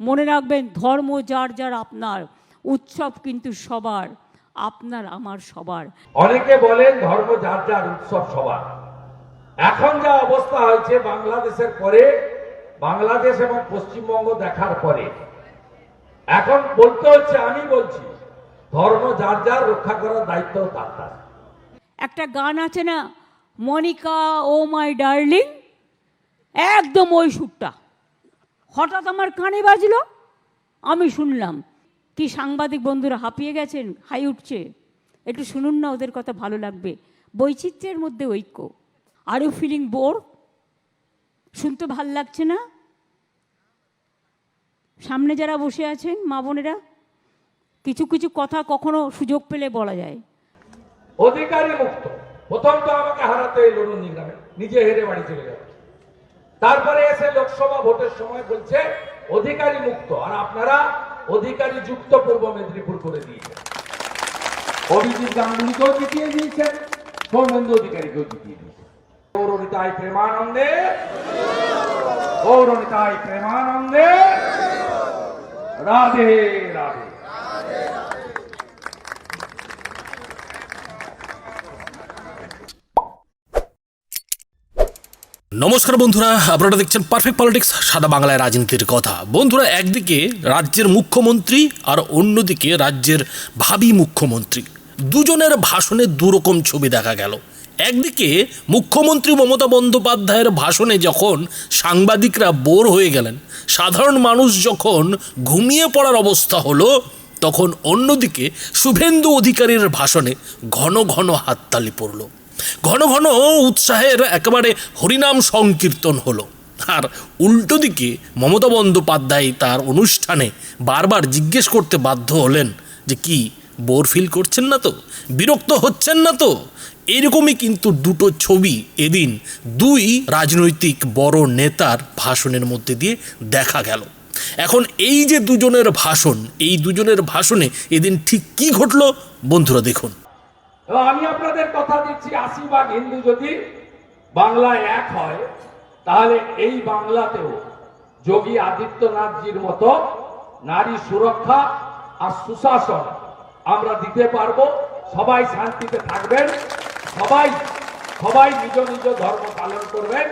মনে রাখবেন ধর্ম যার যার আপনার উৎসব কিন্তু সবার আপনার আমার সবার। অনেকে বলেন ধর্ম যার যার উৎসব সবার। এখন যা অবস্থা হয়েছে বাংলাদেশের পরে বাংলাদেশ এবং পশ্চিমবঙ্গ দেখার পরে এখন বলতে হচ্ছে আমি বলছি ধর্ম যার যার রক্ষা করার দায়িত্ব তার তার। একটা গান আছে না মনিকা ও মাই ডার্লিং একদম ওই সুরটা। হঠাৎ আমার কানে বাজলো। আমি শুনলাম, কি সাংবাদিক বন্ধুরা হাঁপিয়ে গেছেন, হাই উঠছে। একটু শুনুন না, ওদের কথা ভালো লাগবে। বৈচিত্র্যের মধ্যে ঐক্য। আর ইউ ফিলিং বোর শুনতে ভালো লাগছে না? সামনে যারা বসে আছেন, মা বোনেরা, কিছু কিছু কথা কখনো সুযোগ পেলে বলা যায়। অধিকারী মুক্ত। প্রথম তো আমাকে হারাতে এলো নিজে হেরে বাড়ি চলে গেল তারপরে এসে লোকসভা ভোটের সময় বলছে, অধিকারী মুক্ত। আর আপনারা অধিকারী যুক্ত পূর্ব মেদিনীপুর করে দিয়েছেন। অভিজিৎ গাঙ্গুলিকেও জিতিয়ে দিয়েছেন সৌমেন্দ্র অধিকারীকেও জিতিয়ে দিয়েছেন। গৌরনিতাই প্রেমানন্দে গৌরনিতাই প্রেমানন্দে, রাধে রাধে। নমস্কার বন্ধুরা, আপনারা দেখছেন পারফেক্ট পলিটিক্স সাদা বাংলায় রাজনীতির কথা। বন্ধুরা, একদিকে রাজ্যের মুখ্যমন্ত্রী আর অন্যদিকে রাজ্যের ভাবি মুখ্যমন্ত্রী। দুজনের ভাষণে দুরকম ছবি দেখা গেল। একদিকে মুখ্যমন্ত্রী মমতা বন্দ্যোপাধ্যায়ের ভাষণে যখন সাংবাদিকরা বোর হয়ে গেলেন, সাধারণ মানুষ যখন ঘুমিয়ে পড়ার অবস্থা হলো, তখন অন্যদিকে শুভেন্দু অধিকারীর ভাষণে ঘন ঘন হাততালি পড়ল। ঘন ঘন উৎসাহের একেবারে হরিনাম সংকীর্তন হলো। আর উল্টো দিকে মমতা বন্দ্যোপাধ্যায় তার অনুষ্ঠানে বারবার জিজ্ঞেস করতে বাধ্য হলেন যে, কি, বোর ফিল করছেন না তো? বিরক্ত হচ্ছেন না তো? এরকমই কিন্তু দুটো ছবি এদিন দুই রাজনৈতিক বড় নেতার ভাষণের মধ্যে দিয়ে দেখা গেল। এখন এই যে দুজনের ভাষণ, এই দুজনের ভাষণে এদিন ঠিক কি ঘটলো? বন্ধুরা দেখুন। এবং আমি আপনাদের কথা দিচ্ছি, আশি ভাগ হিন্দু যদি বাংলায় এক হয়, তাহলে এই বাংলাতেও যোগী আদিত্যনাথজির মতো নারী সুরক্ষা আর সুশাসন আমরা দিতে পারব। সবাই শান্তিতে থাকবেন, সবাই সবাই নিজ নিজ ধর্ম পালন করবেন,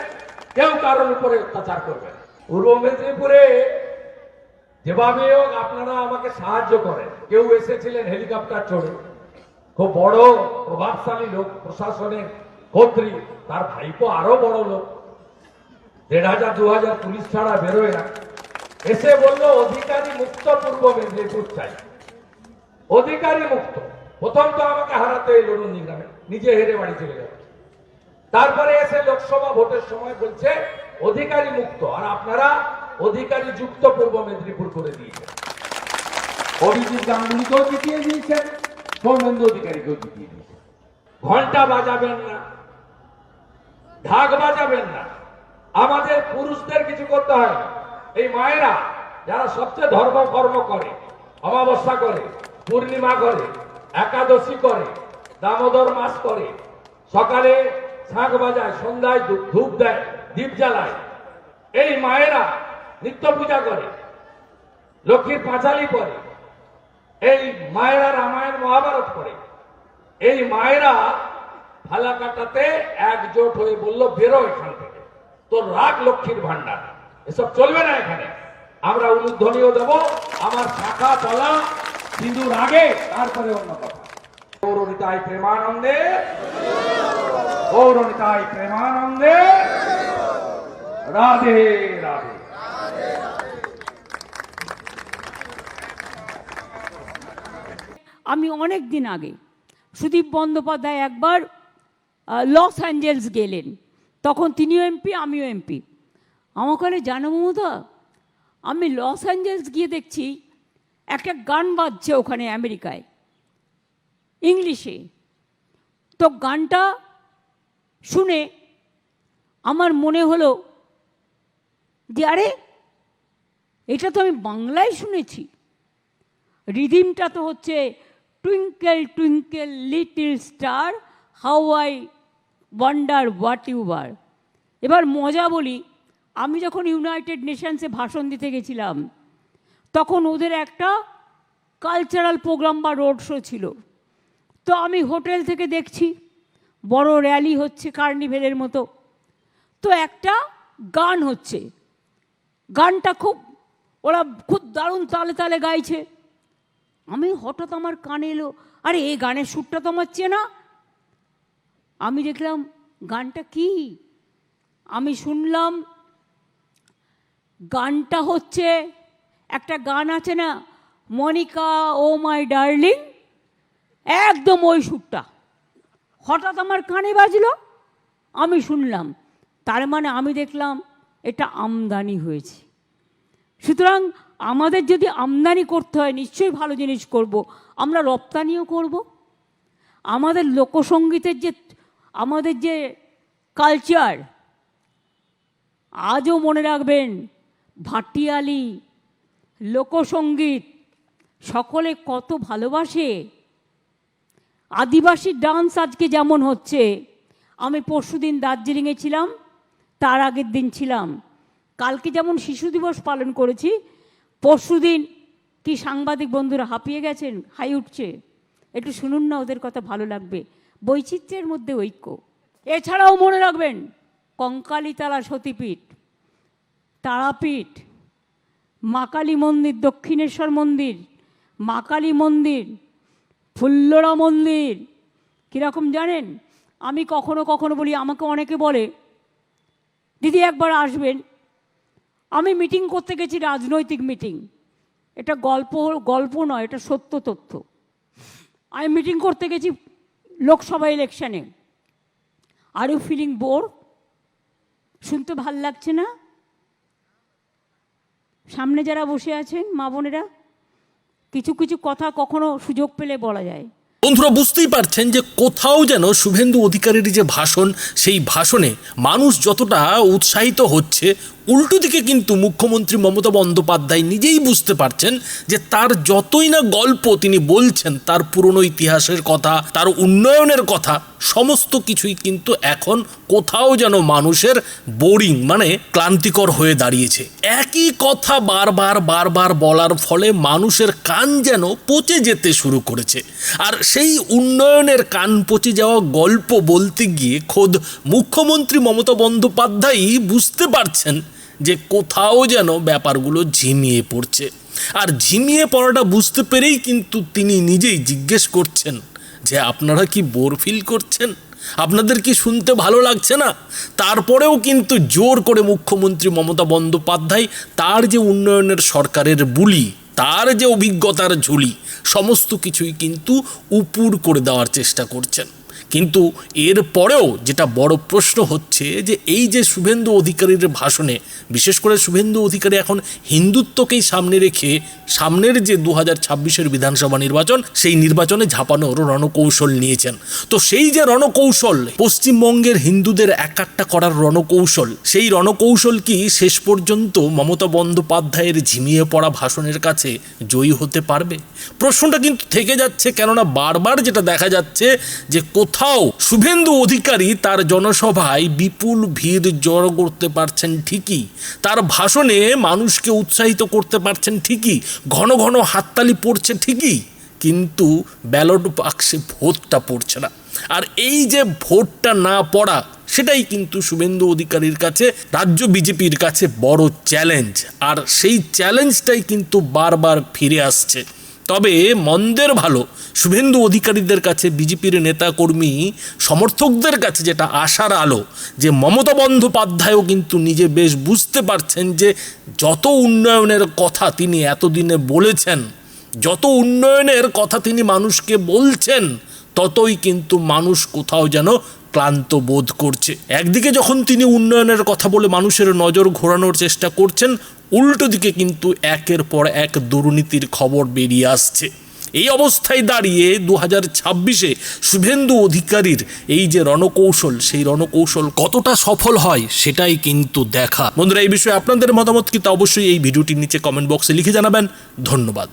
কেউ কারোর উপরে অত্যাচার করবেন। পূর্ব মেদিনীপুরে যেভাবে হোক আপনারা আমাকে সাহায্য করেন। কেউ এসেছিলেন হেলিকপ্টার চড়ে। খুব বড় প্রভাবশালী লোক, প্রশাসনের কর্ত্রী, তার ভাইপো আরও বড় লোক। দেড় হাজার, দু হাজার পুলিশ ছাড়া বেরোয় না। এসে বলল, অধিকারী মুক্ত পূর্ব মেদিনীপুর চাই। অধিকারী মুক্ত। প্রথম তো আমাকে হারাতে এলো নন্দীগ্রামে, নিজে হেরে বাড়ি চলে গেল। তারপরে এসে লোকসভা ভোটের সময় বলছে, অধিকারী মুক্ত। আর আপনারা অধিকারী যুক্ত পূর্ব মেদিনীপুর করে দিয়েছেন। অভিজিৎ গাঙ্গুলিকেও জিতিয়ে দিয়েছেন। সৌমেন্দ্র অধিকারীকেও জিতিয়ে দিয়েছেন ঘণ্টা বাজাবেন না, ঢাক বাজাবেন না। আমাদের পুরুষদের কিছু করতে হয় এই মায়েরা যারা সবচেয়ে ধর্ম কর্ম করে, অমাবস্যা করে, পূর্ণিমা করে, একাদশী করে, দামোদর মাস করে, সকালে শাঁখ বাজায়, সন্ধ্যায় ধূপ- দেয়, দীপ জ্বালায়। এই মায়েরা নিত্য পূজা করে, লক্ষ্মীর পাঁচালি পরে এই মায়েরা রামায়ণ মহাভারত করে। এই মায়েরা ফালা কাটাতে একজোট হয়ে বলল, বেরো এখান থেকে। তোর রাগ লক্ষ্মীর ভান্ডার এসব চলবে না এখানে। আমরা উলুধ্বনিও দেব, আমার শাখা তলা, সিঁদুর আগে, তারপরে অন্য কথা। গৌরনিতাই প্রেমানন্দে। গৌরনিতাই প্রেমানন্দে। রাধে রাধে আমি অনেক দিন আগে সুদীপ বন্দ্যোপাধ্যায় একবার লস অ্যাঞ্জেলস গেলেন। তখন তিনিও এমপি, আমিও এমপি। আমার কালে জানো মমতা, আমি লস অ্যাঞ্জেলস গিয়ে দেখছি একটা গান বাজছে ওখানে আমেরিকায়, ইংলিশে। তো গানটা শুনে আমার মনে হলো যে, আরে, এটা তো আমি বাংলায় শুনেছি। রিদিমটা তো হচ্ছে twinkle twinkle little star how I wonder what you are এবার মজা বলি, আমি যখন ইউনাইটেড নেশনসে ভাষণ দিতে গেছিলাম, তখন ওদের একটা কালচারাল প্রোগ্রাম বা রোড শো ছিল। তো আমি হোটেল থেকে দেখছি, বড় র্যালি হচ্ছে কার্নিভেলের মতো। তো একটা গান হচ্ছে। গানটা খুব, ওরা খুব দারুণ তালে তালে গাইছে। আমি হঠাৎ আমার কানে এলো, আরে, এই গানের সুরটা তো আমার চেনা। আমি দেখলাম, গানটা কি? আমি শুনলাম, গানটা হচ্ছে, একটা গান আছে না, মনিকা, ও মাই ডার্লিং, একদম ওই সুরটা। হঠাৎ আমার কানে বাজলো, আমি শুনলাম, তার মানে আমি দেখলাম, এটা আমদানি হয়েছে। সুতরাং আমাদের যদি আমদানি করতে হয়, নিশ্চয়ই ভালো জিনিস করব। আমরা রপ্তানিও করব। আমাদের লোকসঙ্গীতের যে, আমাদের যে কালচার আজও মনে রাখবেন, ভাটিয়ালি লোকসঙ্গীত সকলে কত ভালোবাসে। আদিবাসী ডান্স আজকে যেমন হচ্ছে, আমি পরশুদিন দার্জিলিংয়ে ছিলাম, তার আগের দিন ছিলাম। কালকে যেমন শিশু দিবস পালন করেছি পরশুদিন কি সাংবাদিক বন্ধুরা হাঁপিয়ে গেছেন? হাই উঠছে। একটু শুনুন না, ওদের কথা ভালো লাগবে। বৈচিত্র্যের মধ্যে ঐক্য। এছাড়াও মনে রাখবেন, কঙ্কালীতলা সতীপীঠ, তারাপীঠ মা কালী মন্দির, দক্ষিণেশ্বর মন্দির মা কালী মন্দির, ফুল্লরা মন্দির। কীরকম জানেন? আমি কখনো কখনো বলি, আমাকে অনেকে বলে, দিদি একবার আসবেন। আমি মিটিং করতে গেছি রাজনৈতিক মিটিং। এটা গল্প গল্প নয়, এটা সত্য তথ্য। আমি মিটিং করতে গেছি লোকসভা ইলেকশানে। আর ইউ ফিলিং বোর শুনতে ভালো লাগছে না? সামনে যারা বসে আছেন, মা বোনেরা, কিছু কিছু কথা কখনো সুযোগ পেলে বলা যায়। বন্ধুরা, বুঝতেই পারছেন যে কোথাও যেন শুভেন্দু অধিকারীর যে ভাষণ, সেই ভাষণে মানুষ যতটা উৎসাহিত হচ্ছে উল্টো দিকে কিন্তু মুখ্যমন্ত্রী মমতা বন্দ্যোপাধ্যায় নিজেই বুঝতে পারছেন যে তার যতই না গল্প তিনি বলছেন, তার পুরনো ইতিহাসের কথা, তার উন্নয়নের কথা, সমস্ত কিছুই কিন্তু এখন কোথাও যেন মানুষের বোরিং মানে ক্লান্তিকর হয়ে দাঁড়িয়েছে। একই কথা বারবার বারবার বলার ফলে মানুষের কান যেন পচে যেতে শুরু করেছে। আর সেই উন্নয়নের কান পচে যাওয়া গল্প বলতে গিয়ে খোদ মুখ্যমন্ত্রী মমতা বন্দ্যোপাধ্যায়ই বুঝতে পারছেন যে কোথাও যেন ব্যাপারগুলো ঝিমিয়ে পড়ছে। আর ঝিমিয়ে পড়াটা বুঝতে পেরেই কিন্তু তিনি নিজেই জিজ্ঞেস করছেন যে, আপনারা কি বোর ফিল করছেন? আপনাদের কি শুনতে ভালো লাগছে না? তারপরেও কিন্তু জোর করে মুখ্যমন্ত্রী মমতা বন্দ্যোপাধ্যায় তার যে উন্নয়নের সরকারের বুলি, তার যে অভিজ্ঞতার ঝুলি, সমস্ত কিছুই কিন্তু উপুর করে দেওয়ার চেষ্টা করছেন। কিন্তু এর পরেও যেটা বড় প্রশ্ন হচ্ছে যে এই যে শুভেন্দু অধিকারীর ভাষণে, বিশেষ করে শুভেন্দু অধিকারী এখন হিন্দুত্বকেই সামনে রেখে সামনের যে দু হাজার ছাব্বিশের বিধানসভা নির্বাচন, সেই নির্বাচনে ঝাঁপানোর রণকৌশল নিয়েছেন। তো সেই যে রণকৌশল, পশ্চিমবঙ্গের হিন্দুদের একাট্টা করার রণকৌশল, সেই রণকৌশল কি শেষ পর্যন্ত মমতা বন্দ্যোপাধ্যায়ের ঝিমিয়ে পড়া ভাষণের কাছে জয়ী হতে পারবে? প্রশ্নটা কিন্তু থেকে যাচ্ছে, কেননা বারবার যেটা দেখা যাচ্ছে যে কোথাও শুভেন্দু অধিকারী তার জনসভায় বিপুল ভিড় জড়ো করতে পারছেন ঠিকই। তার ভাষণে মানুষকে উৎসাহিত করতে পারছেন ঠিকই। ঘন ঘন হাততালি পড়ছে ঠিকই। কিন্তু ব্যালট বাক্সে ভোটটা পড়ছে না। আর এই যে ভোটটা না পড়া, সেটাই কিন্তু শুভেন্দু অধিকারীর কাছে, রাজ্য বিজেপির কাছে বড় চ্যালেঞ্জ। আর সেই চ্যালেঞ্জটাই কিন্তু বারবার ফিরে আসছে। তবে মন্দের ভালো। শুভেন্দু অধিকারীদের কাছে বিজেপির নেতাকর্মী, সমর্থকদের কাছে যেটা আশার আলো, যে মমতা বন্দ্যোপাধ্যায়ও কিন্তু নিজে বেশ বুঝতে পারছেন যে যত উন্নয়নের কথা তিনি এতদিনে বলেছেন, যত উন্নয়নের কথা তিনি মানুষকে বলছেন, ততই কিন্তু মানুষ কোথাও যেন ক্লান্ত বোধ করছে। একদিকে যখন তিনি উন্নয়নের কথা বলে মানুষের নজর ঘোরানোর চেষ্টা করছেন উল্টো দিকে কিন্তু একের পর এক দুর্নীতির খবর বেরিয়ে আসছে। এই অবস্থায় দাঁড়িয়ে দু হাজার ছাব্বিশে শুভেন্দু অধিকারীর এই যে রণকৌশল, সেই রণকৌশল কতটা সফল হয় সেটাই কিন্তু দেখা। বন্ধুরা, এই বিষয়ে আপনাদের মতামত কিন্তু অবশ্যই এই ভিডিওটির নিচে কমেন্ট বক্সে লিখে জানাবেন। ধন্যবাদ।